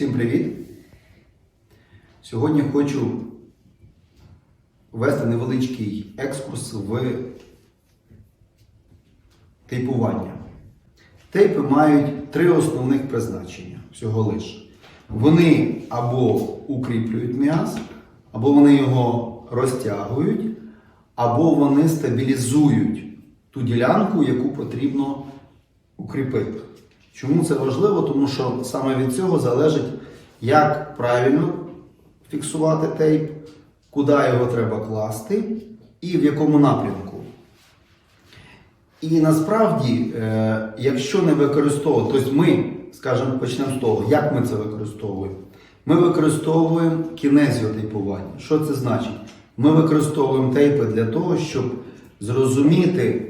Всім привіт! Сьогодні хочу ввести невеличкий екскурс в тейпування. Тейпи мають три основних призначення всього лиш. Вони або укріплюють м'яз, або вони його розтягують, або вони стабілізують ту ділянку, яку потрібно укріпити. Чому це важливо? Тому що саме від цього залежить, як правильно фіксувати тейп, куди його треба класти і в якому напрямку. І насправді, е, якщо не використовувати, тобто ми, скажімо, почнемо з того, як ми це використовуємо. Ми використовуємо кінезіотейпування. Що це значить? Ми використовуємо тейпи для того, щоб зрозуміти,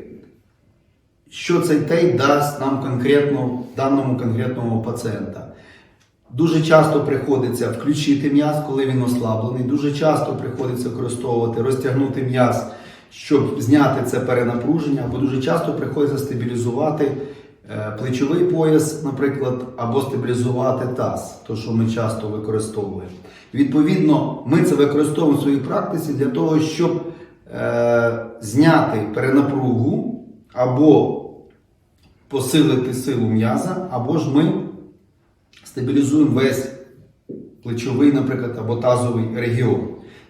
що цей тейп дасть нам конкретно даному конкретному пацієнта. Дуже часто приходиться включити м'яз, коли він ослаблений. Дуже часто приходиться використовувати, розтягнути м'яз, щоб зняти це перенапруження, або дуже часто приходиться стабілізувати е, плечовий пояс, наприклад, або стабілізувати таз, то що ми часто використовуємо. Відповідно, ми це використовуємо в своїй практиці для того, щоб е, зняти перенапругу або посилити силу м'яза, або ж ми стабілізуємо весь плечовий, наприклад, або тазовий регіон.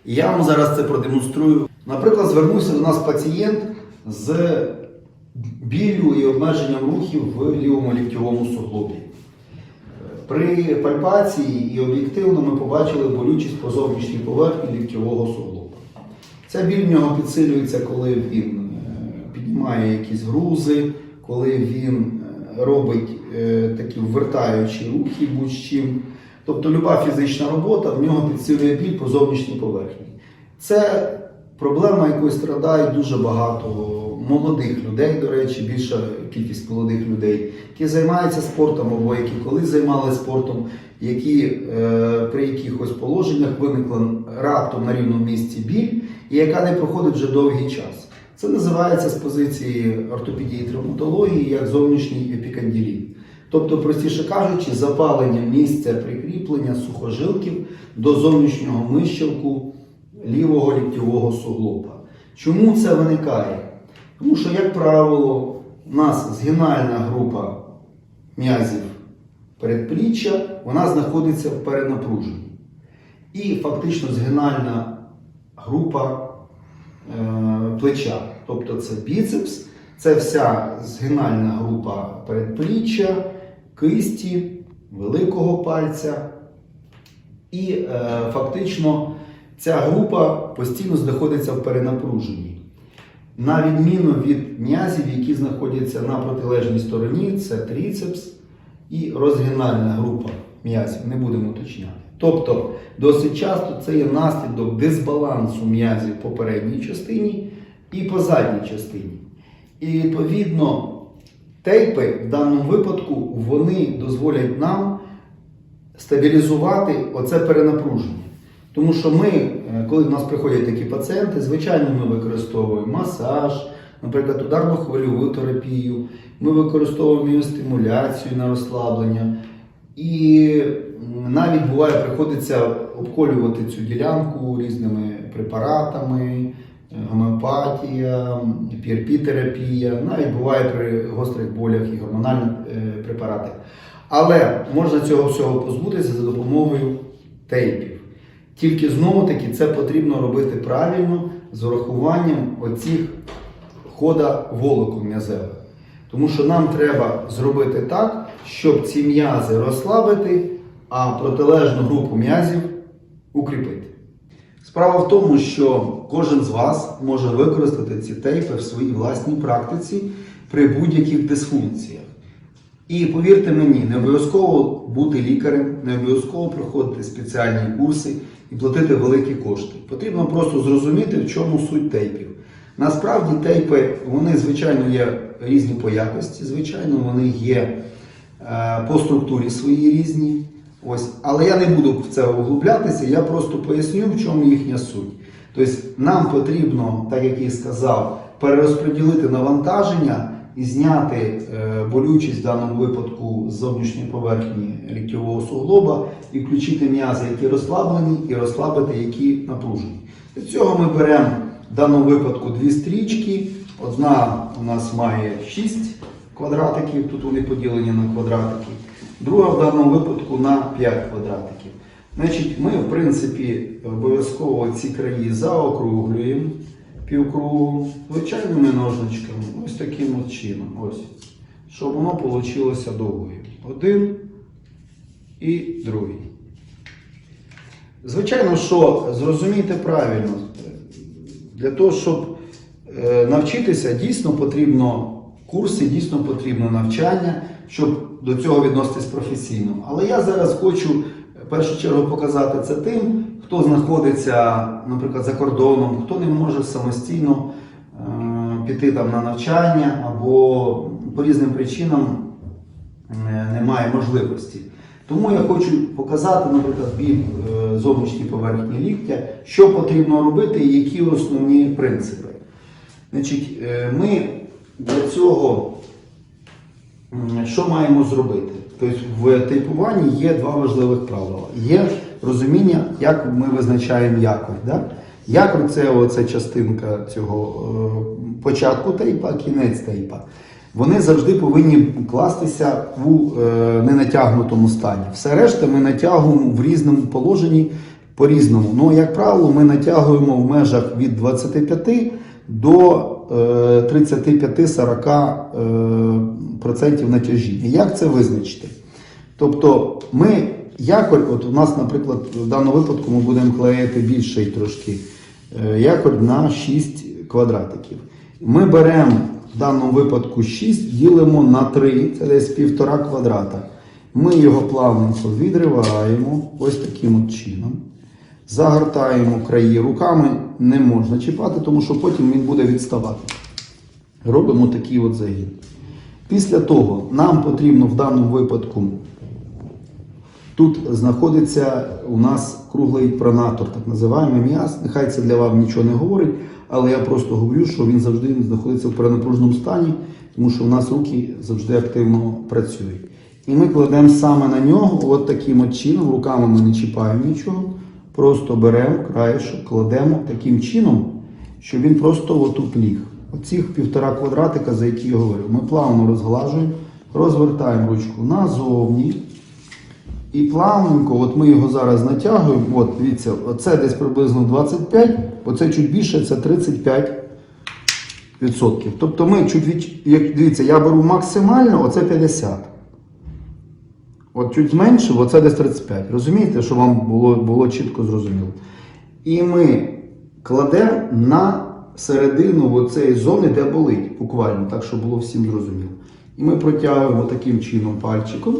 І я вам зараз це продемонструю. Наприклад, звернувся до нас пацієнт з біллю і обмеженням рухів в лівому ліктьовому суглобі. При пальпації і об'єктивно ми побачили болючість по зовнішній поверхні ліктьового суглоба. Ця біль в нього підсилюється, коли він е, піднімає якісь грузи, коли він е, робить е, такі ввертаючі рухи будь-чим. Тобто люба фізична робота в нього підсилює біль по зовнішній поверхні. Це проблема, якою страдають дуже багато молодих людей, до речі, більша кількість молодих людей, які займаються спортом або які колись займалися спортом, які е, при якихось положеннях виникла раптом на рівному місці біль, і яка не проходить вже довгий час. Це називається з позиції ортопедії травматології як зовнішній епікандиліт. Тобто, простіше кажучи, запалення місця прикріплення сухожилків до зовнішнього мищелку лівого ліктьового суглоба. Чому це виникає? Тому що, як правило, у нас згинальна група м'язів передпліччя, вона знаходиться в перенапруженні. І фактично згинальна група е, плеча. Тобто це біцепс, це вся згинальна група передпліччя, кисті, великого пальця. І е, фактично ця група постійно знаходиться в перенапруженні. На відміну від м'язів, які знаходяться на протилежній стороні, це тріцепс і розгинальна група м'язів, не будемо уточняти. Тобто, досить часто це є наслідок дисбалансу м'язів по передній частині і по задній частині. І відповідно тейпи в даному випадку вони дозволять нам стабілізувати оце перенапруження. Тому що ми, е, коли до нас приходять такі пацієнти, звичайно, ми використовуємо масаж, наприклад, ударну хвильову терапію, ми використовуємо міостимуляцію на розслаблення. І навіть буває, приходиться обколювати цю ділянку різними препаратами, гомеопатія, PRP-терапія, навіть буває при гострих болях і гормональні е, препарати. Але можна цього всього позбутися за допомогою тейпів. Тільки знову таки це потрібно робити правильно з урахуванням оцих хода волокон м'язевих. Тому що нам треба зробити так, щоб ці м'язи розслабити, а протилежну групу м'язів укріпити. Справа в тому, що кожен з вас може використати ці тейпи в своїй власній практиці при будь-яких дисфункціях. І повірте мені, не обов'язково бути лікарем, не обов'язково проходити спеціальні курси і платити великі кошти. Потрібно просто зрозуміти, в чому суть тейпів. Насправді тейпи, вони, звичайно, є різні по якості, звичайно, вони є е, по структурі свої різні. Ось. Але я не буду в це углублятися, я просто поясню, в чому їхня суть. Тобто нам потрібно, так як я сказав, перерозподілити навантаження і зняти е, болючість в даному випадку з зовнішньої поверхні ліктьового суглоба і включити м'язи, які розслаблені, і розслабити, які напружені. Для цього ми беремо в даному випадку дві стрічки. Одна у нас має 6 квадратиків, тут вони поділені на квадратики. Друга в даному випадку на 5 квадратиків. Значить, ми, в принципі, обов'язково ці краї заокруглюємо півкругом звичайними ножничками, ось таким от чином. Ось, щоб воно вийшло довгою. Один і другий. Звичайно, що зрозумійте правильно, для того, щоб е, навчитися, дійсно потрібно курси, дійсно потрібно навчання, щоб до цього відноситись професійно. Але я зараз хочу в першу чергу показати це тим, хто знаходиться, наприклад, за кордоном, хто не може самостійно е, піти там на навчання або по різним причинам е, немає можливості. Тому я хочу показати, наприклад, біль е, зовнішньої поверхні ліктя, що потрібно робити і які основні принципи. Значить, е, ми для цього що маємо зробити? Тобто в типуванні є два важливих правила. Є розуміння, як ми визначаємо якорь. Да? Якорь це оця частинка цього е, початку тейпа, кінець тейпа. Вони завжди повинні кластися у е, ненатягнутому стані. Все решта ми натягуємо в різному положенні по-різному. Ну, як правило, ми натягуємо в межах від 25 до 35-40% натяжіння. Як це визначити? Тобто ми якорь, от у нас, наприклад, в даному випадку ми будемо клеїти більший трошки е, якорь на 6 квадратиків. Ми беремо в даному випадку 6, ділимо на 3, це десь півтора квадрата. Ми його плавненько відриваємо ось таким от чином. Загортаємо краї. Руками не можна чіпати, тому що потім він буде відставати. Робимо такий от загін. Після того нам потрібно в даному випадку Тут знаходиться у нас круглий пронатор, так називаємо м'яз. Нехай це для вас нічого не говорить, але я просто говорю, що він завжди знаходиться в перенапруженому стані, тому що у нас руки завжди активно працюють. І ми кладемо саме на нього, от таким от чином, руками ми не чіпаємо нічого, просто беремо краєшок, кладемо таким чином, щоб він просто отут ліг. Оцих півтора квадратика, за які я говорю, ми плавно розглажуємо, розвертаємо ручку назовні. І плавненько, от ми його зараз натягуємо. От, дивіться, оце десь приблизно 25, оце чуть більше, це 35%. Тобто ми чуть від, як дивіться, я беру максимально, оце 50. От чуть зменшив, оце десь 35. Розумієте, щоб вам було, було чітко зрозуміло. І ми кладемо на середину оцеї зони, де болить, буквально, так, щоб було всім зрозуміло. І ми протягуємо таким чином пальчиком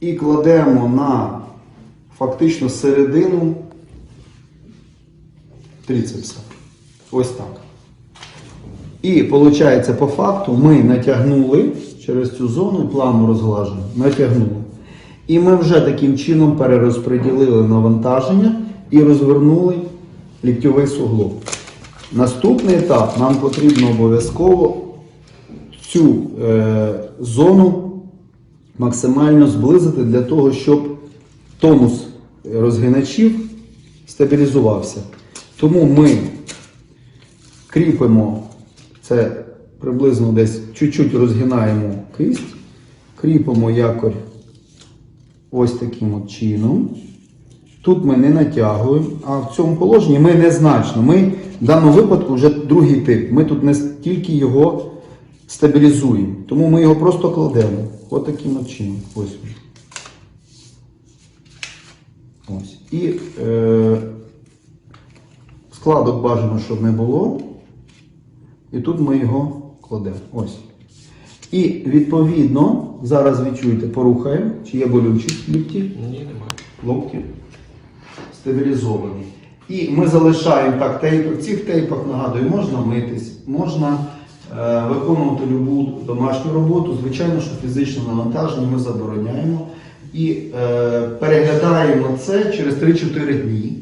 і кладемо на фактично середину трицепса. Ось так. І виходить, по факту ми натягнули через цю зону і плавно розглажуємо. Натягнули. І ми вже таким чином перерозподілили навантаження і розвернули ліктьовий суглоб. Наступний етап нам потрібно обов'язково цю е, зону максимально зблизити для того, щоб тонус розгиначів стабілізувався. Тому ми кріпимо це приблизно десь чуть-чуть розгинаємо кисть, кріпимо якорь ось таким от чином. Тут ми не натягуємо, а в цьому положенні ми незначно. Ми в даному випадку вже другий тип. Ми тут не тільки його стабілізуємо, тому ми його просто кладемо. Ось таким от чином. Ось. Ось. І е, складок бажано, щоб не було. І тут ми його кладемо. Ось. І відповідно, зараз відчуєте, порухаємо, чи є болючість в лікті. Ні, немає. локті стабілізовані. І ми залишаємо так тейп. В цих тейпах, нагадую, можна митись, можна е, виконувати любу домашню роботу. Звичайно, що фізичне навантаження ми забороняємо. І е, переглядаємо це через 3-4 дні.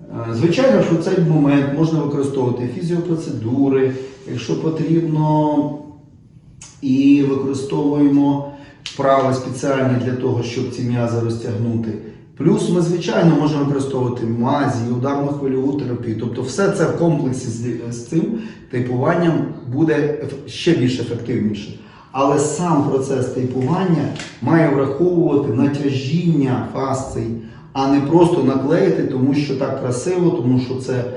Е, Звичайно, що в цей момент можна використовувати фізіопроцедури, якщо потрібно і використовуємо вправи спеціальні для того, щоб ці м'язи розтягнути. Плюс ми, звичайно, можемо використовувати мазі, ударну хвильову терапію. Тобто, все це в комплексі з, з цим тейпуванням буде ще більш ефективніше. Але сам процес тейпування має враховувати натяжіння фасцій, а не просто наклеїти, тому що так красиво, тому що це е,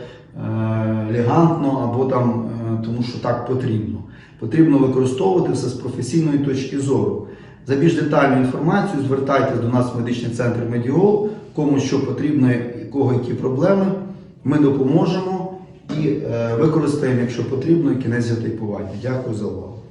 елегантно або там, е, тому що так потрібно. Потрібно використовувати все з професійної точки зору. За більш детальну інформацію звертайтесь до нас в медичний центр Медіол, кому що потрібно, кого які проблеми. Ми допоможемо і е, використаємо, якщо потрібно, кінець кінезіотейпування. Дякую за увагу.